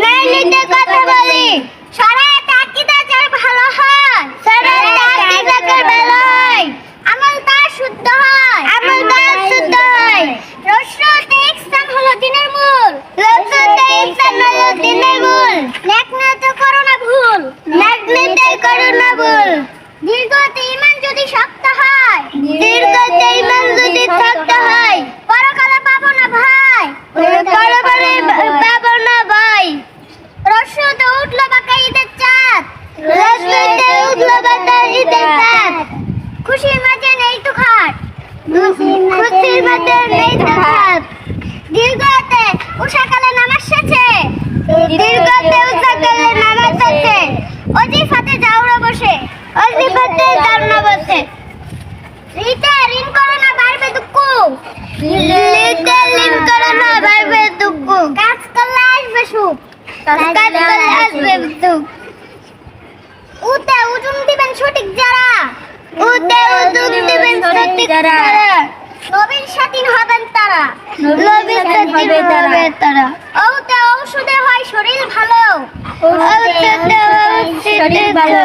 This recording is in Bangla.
Merly de kadar. মাঝে সাথ খুশির মাঝে নেই তো খাট। খুশির মাঝে নেই তো খাট। দীর্ঘতে উষাকালে নামাজ শেষে। দীর্ঘতে উষাকালে নামাজ শেষে। অজিফাতে যাওরা বসে। অজিফাতে যাওরা বসে। রিতে ঋণ করো না বাড়বে দুঃখ। রিতে ঋণ করো না বাড়বে দুঃখ। কাজ করলে আসবে সুখ। কাজ করলে আসবে দুঃখ। যারা নবীন স্বাধীন হবেন তারা। নবীন হবে তারা। ওতে ঔষধে হয় শরীর ভালো। শরীর ভালো।